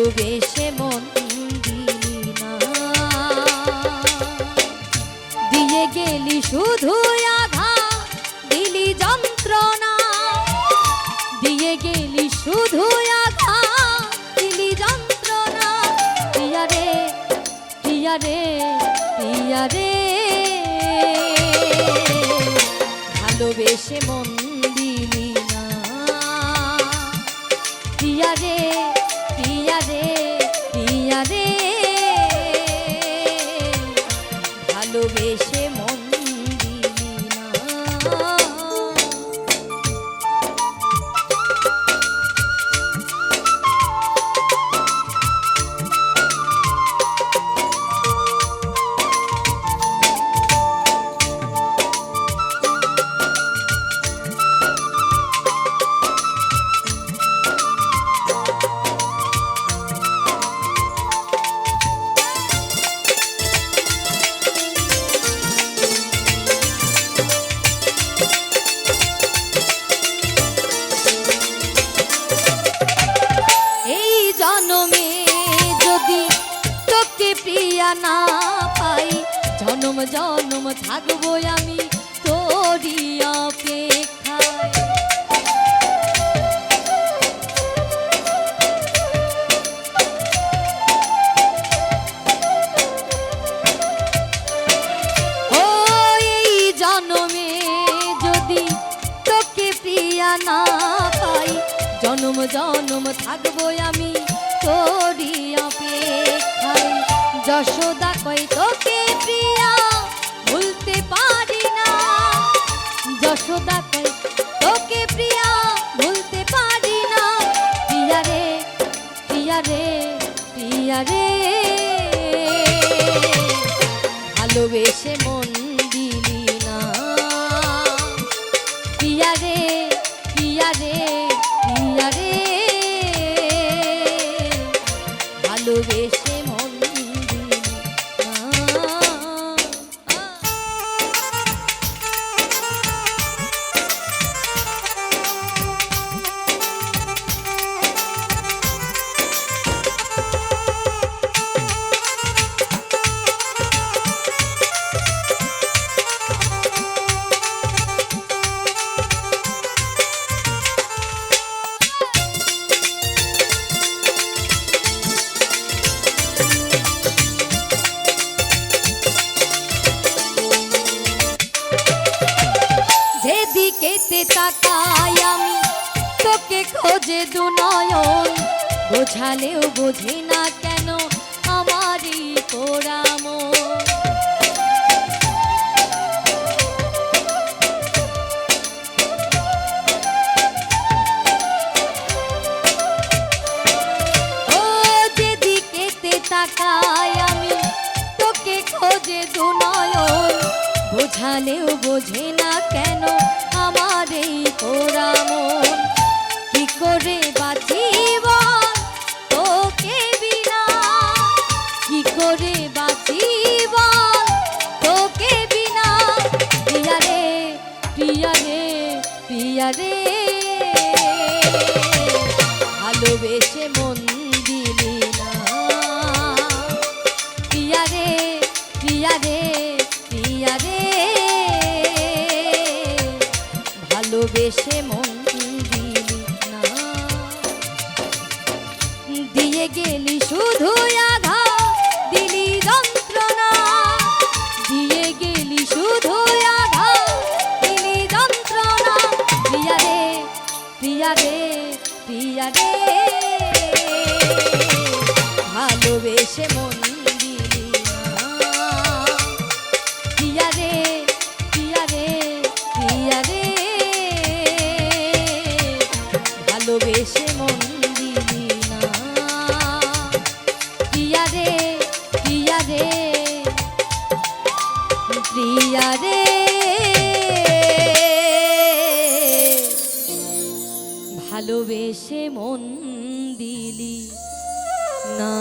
ভালোবেসে মন না। দিয়ে গেলি শুধু আঘা, দিলি যন্ত্রণা। দিয়ে গেলি শুধু আঘা, দিলি যন্ত্রণা। প্রিয়া রে প্রিয়া ভালোবেসে মন প্রিয়া না পাই। জনম জনম থাকব আমি তোরই অপেক্ষায়। জনমে যদি না পাই, জনম জনম থাকব আমি অপেক্ষায় যশোদা কই তোকে প্রিয়া, ভুলতে পারি না। যশোদা কই তোকে প্রিয়া, ভুলতে পারি না। প্রিয়া রে প্রিয়া রে প্রিয়া রে। ভালোবেসে মন দিলি না। প্রিয়া রে প্রিয়া রে প্রিয়া রে। ভালোবেসে তোকে খোঁজে দু নয়ন। বোঝালেও বোঝে না কেন আমারই পোড়াম বোঝালেও বোঝে না কেন আমার এই পোড়া মন কি করে বাঁচিব? তোকে বিনা। কি করে বাঁচিব? তোকে বিনা। প্রিয়া রে প্রিয়া রে প্রিয়া রে। ভালোবেসে শুধু ভালোবেসে মন দিলি। না